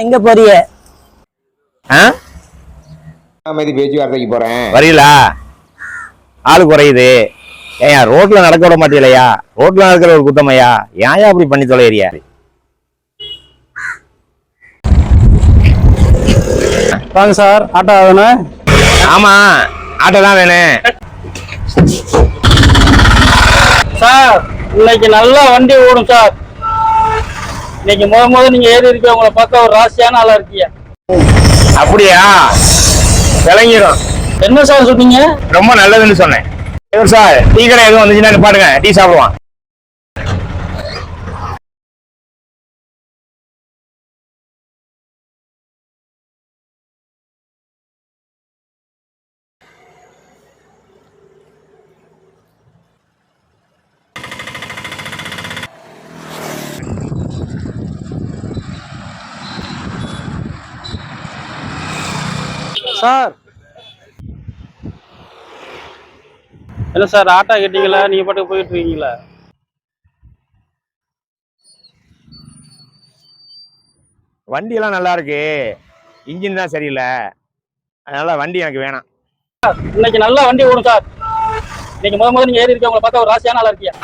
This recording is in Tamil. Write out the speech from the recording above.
எங்க போறிய ஆ? அமைதி பேச்சுவார்த்தைக்கு போறேன்? வரீங்களா ஆளு குறையுது. ஏயா ரோட்ல நடக்க விட மாட்டீங்களா ரோட்ல நடக்கிற ஒரு குத்தமையா? ஏன் அப்படி பண்ணி தொலைறியா வாங்க சார் ஆட்டோ வேணும். ஆமா ஆட்டோ தான் வேணும். சார் இன்னைக்கு நல்லா வண்டி ஓடும் சார். இன்னைக்கு முத முத நீங்க ஏறி இருக்க உங்களை பார்க்க ஒரு ராசியான ஆளா இருக்கீங்க. அப்படியா? விளங்கிடும் என்ன சார் சொன்னீங்க? ரொம்ப நல்லதுன்னு சொன்னேன். சார் டீ கடை எதுவும் வந்துச்சுன்னா பாருங்க டீ சாப்பிடுவான். சார். என்ன சார் ஆட்டோ கேட்டீங்களா நீங்க பாட்டுக்கு போயிட்டு இருக்கீங்களா வண்டி எல்லாம் நல்லா இருக்கு. இன்ஜின் தான் சரியில்லை. அதனால வண்டி எனக்கு வேணாம். இன்னைக்கு நல்லா வண்டி ஓடும் சார். இன்னைக்கு முத முத நீங்க ஏறி இருக்க உங்களை பார்க்க ஒரு ராசியான ஆளா இருக்கீங்க